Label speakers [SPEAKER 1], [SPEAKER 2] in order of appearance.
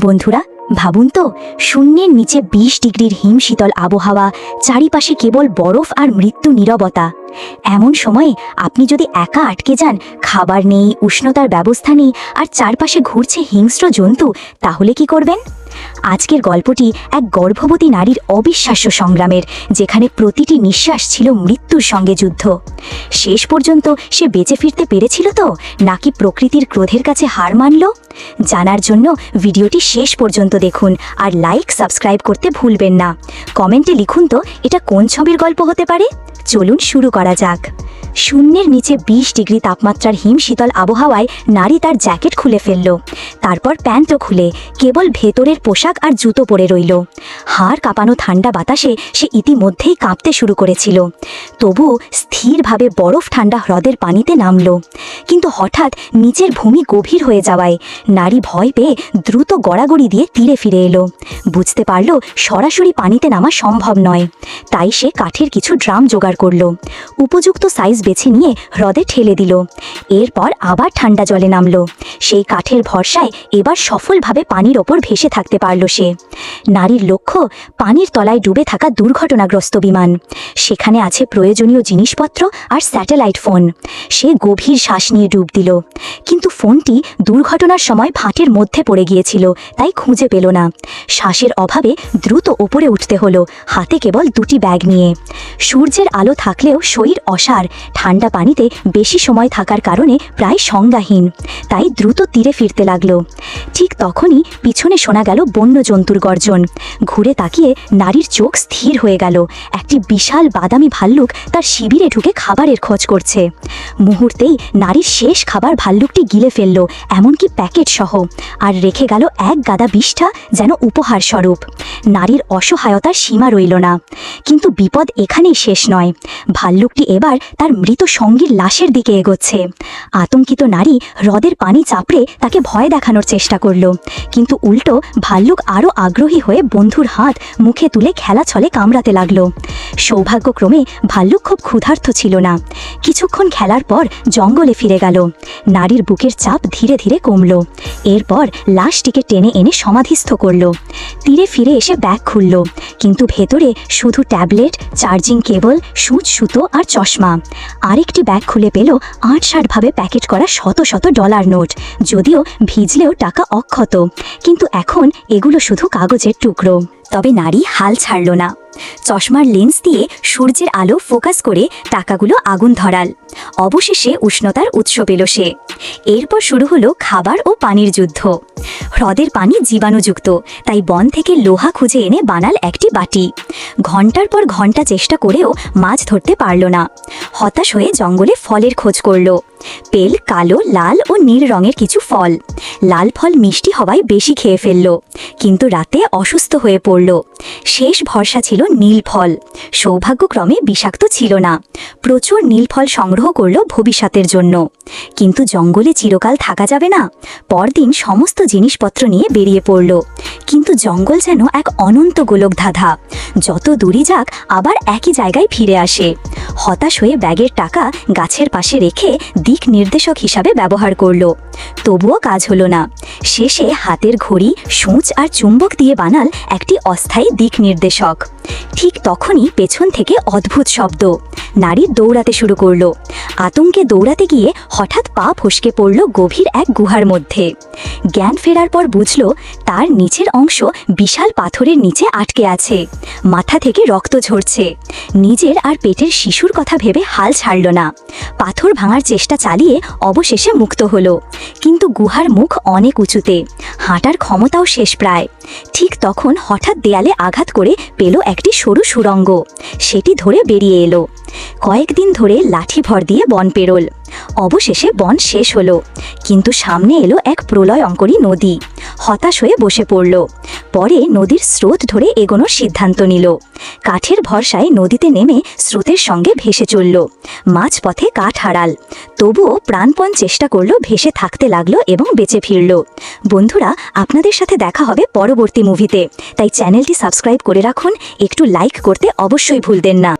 [SPEAKER 1] বন্ধুরা, ভাবুন তো, শূন্যের নিচে বিশ ডিগ্রির হিমশীতল আবহাওয়া, চারিপাশে কেবল বরফ আর মৃত্যু নীরবতা। এমন সময়ে আপনি যদি একা আটকে যান, খাবার নেই, উষ্ণতার ব্যবস্থা নেই, আর চারপাশে ঘুরছে হিংস্র জন্তু, তাহলে কি করবেন? আজকের গল্পটি এক গর্ভবতী নারীর অবিশ্বাস্য সংগ্রামের, যেখানে প্রতিটি নিঃশ্বাস ছিল মৃত্যুর সঙ্গে যুদ্ধ। শেষ পর্যন্ত সে বেঁচে ফিরতে পেরেছিল তো? নাকি প্রকৃতির ক্রোধের কাছে হার মানল? জানার জন্য ভিডিওটি শেষ পর্যন্ত দেখুন, আর লাইক, সাবস্ক্রাইব করতে ভুলবেন না। কমেন্টে লিখুন তো, এটা কোন ছবির গল্প হতে পারে? চলুন শুরু করা যাক। শূন্যের নিচে বিশ ডিগ্রি তাপমাত্রার হিম শীতল আবহাওয়ায় নারী তার জ্যাকেট খুলে ফেলল। তারপর প্যান্টও খুলে, কেবল ভেতরের পোশাক আর জুতো পরে রইল। হাড় কাঁপানো ঠান্ডা বাতাসে সে ইতিমধ্যেই কাঁপতে শুরু করেছিল। তবু স্থিরভাবে বরফ ঠান্ডা হ্রদের পানিতে নামল। কিন্তু হঠাৎ নিচের ভূমি গভীর হয়ে যাওয়ায় নারী ভয় পেয়ে দ্রুত গড়াগড়ি দিয়ে তীরে ফিরে এলো। বুঝতে পারল, সরাসরি পানিতে নামা সম্ভব নয়। তাই সে কাঠের কিছু ড্রাম জোগাড় করল। উপযুক্ত সাইজ বেছে নিয়ে হ্রদে ঠেলে দিল। এরপর আবার ঠান্ডা জলে নামলো। সেই কাঠের ভরসায় এবার সফলভাবে পানির ওপর ভেসে থাকতে পারল সে। নারীর লক্ষ্য, পানির তলায় ডুবে থাকা দুর্ঘটনাগ্রস্ত বিমান। সেখানে আছে প্রয়োজনীয় জিনিসপত্র আর স্যাটেলাইট ফোন। সে গভীর শ্বাস নিয়ে ডুব দিল। কিন্তু ফোনটি দুর্ঘটনার সময় ভাটের মধ্যে পড়ে গিয়েছিল, তাই খুঁজে পেল না। শ্বাসের অভাবে দ্রুত ওপরে উঠতে হলো, হাতে কেবল দুটি ব্যাগ নিয়ে। সূর্যের আলো থাকলেও শরীর অসার ঠান্ডা পানিতে বেশি সময় থাকার কারণে প্রায় সংজ্ঞাহীন। তাই দ্রুত তীরে ফিরতে লাগল। ঠিক তখনই পিছনে শোনা গেল বন্য জন্তুর গর্জন। ঘুরে তাকিয়ে নারীর চোখ স্থির হয়ে গেল। একটি বিশাল বাদামি ভাল্লুক তার শিবিরে ঢুকে খাবারের খোঁজ করছে। মুহূর্তেই নারীর শেষ খাবার ভাল্লুকটি গিলে ফেলল, এমনকি প্যাকেট সহ আর রেখে গেল এক গাদা বিষ্ঠা যেন উপহার স্বরূপ নারীর অসহায়তার সীমা রইল না। কিন্তু বিপদ এখানেই শেষ নয়। ভাল্লুকটি এবার তার মৃত সঙ্গীর লাশের দিকে এগোচ্ছে। আতঙ্কিত নারী হ্রদের পানি চাপড়ে তাকে ভয় দেখানোর চেষ্টা করল। কিন্তু উল্টো ভাল্লুক আরও আগ্রহী হয়ে বন্ধুর হাত মুখে তুলে খেলা ছলে কামড়াতে লাগল। সৌভাগ্যক্রমে ভাল্লুক খুব ক্ষুধার্ত ছিল না। কিছুক্ষণ খেলার পর জঙ্গলে ফিরে গেল। নারীর বুকের চাপ ধীরে ধীরে কমল। এরপর লাশটিকে টেনে এনে সমাধিস্থ করল। তীরে ফিরে এসে ব্যাগ খুলল। কিন্তু ভেতরে শুধু ট্যাবলেট, চার্জিং কেবল, সুচ, সুতো আর চশমা। আরেকটি ব্যাগ খুলে পেল আট ষাটভাবে প্যাকেট করা শত শত ডলার নোট। যদিও ভিজলেও টাকা অক্ষত। কিন্তু এখন এগুলো শুধু কাগজের টুকরো। তবে নারী হাল ছাড়ল না। চশমার লেন্স দিয়ে সূর্যের আলো ফোকাস করে টাকাগুলো আগুন ধরাল। অবশেষে উষ্ণতার উৎস পেল সে। এরপর শুরু হলো খাবার ও পানির যুদ্ধ। হ্রদের পানি জীবাণুযুক্ত, তাই বন থেকে লোহা খুঁজে এনে বানাল একটি বাটি। ঘণ্টার পর ঘণ্টা চেষ্টা করেও মাছ ধরতে পারল না। হতাশ হয়ে জঙ্গলে ফলের খোঁজ করল। পেল, কালো, লাল ও নীল রঙের কিছু ফল। লাল ফল মিষ্টি হওয়ায় বেশি খেয়ে ফেলল, কিন্তু রাতে অসুস্থ হয়ে পড়ল। শেষ ভরসা ছিল নীল ফল। সৌভাগ্যক্রমে বিষাক্ত ছিল না। প্রচুর নীল ফল সংগ্রহ করল ভবিষ্যতের জন্য। কিন্তু জঙ্গলে চিরকাল থাকা যাবে না। পরদিন সমস্ত জিনিসপত্র নিয়ে বেরিয়ে পড়ল। কিন্তু জঙ্গল যেন এক অনন্ত গোলক ধাঁধা যত দূরে যাক, আবার একই জায়গায় ফিরে আসে। হতাশ হয়ে ব্যাগের টাকা গাছের পাশে রেখে দিক নির্দেশক হিসাবে ব্যবহার করল। তবুও কাজ হলো না। শেষে হাতের ঘড়ি, সূচ আর চুম্বক দিয়ে বানাল একটি অস্থায়ী দিক নির্দেশক। ঠিক তখনই পেছন থেকে অদ্ভুত শব্দ। নারী দৌড়াতে শুরু করল। আতঙ্কে দৌড়াতে গিয়ে হঠাৎ পা ফসকে পড়ল গভীর এক গুহার মধ্যে। জ্ঞান ফেরার পর বুঝল, তার নিচের অংশ বিশাল পাথরের নিচে আটকে আছে। মাথা থেকে রক্ত ঝরছে। নিজের আর পেটের শিশুর কথা ভেবে হাল ছাড়ল না। পাথর ভাঙার চেষ্টা চালিয়ে অবশেষে মুক্ত হলো। কিন্তু গুহার মুখ অনেক উঁচুতে। হাঁটার ক্ষমতাও শেষ প্রায়। ঠিক তখন হঠাৎ দেয়ালে আঘাত করে পেল একটি সরু সুরঙ্গ। সেটি ধরে বেরিয়ে এলো। কয়েকদিন ধরে লাঠি ভর দিয়ে বন পেরোল। অবশেষে বন শেষ হলো। কিন্তু সামনে এলো এক প্রলয়ঙ্করী নদী। হতাশ হয়ে বসে পড়ল। পরে নদীর স্রোত ধরে এগোনোর সিদ্ধান্ত নিল। কাঠের ভরসায় নদীতে নেমে স্রোতের সঙ্গে ভেসে চলল। মাঝপথে কাঠ হারাল। তবুও প্রাণপণ চেষ্টা করল ভেসে থাকতে লাগল এবং বেঁচে ফিরল। বন্ধুরা, আপনাদের সাথে দেখা হবে পরবর্তী মুভিতে তাই চ্যানেলটি সাবস্ক্রাইব করে রাখুন। একটু লাইক করতে অবশ্যই ভুলবেন না।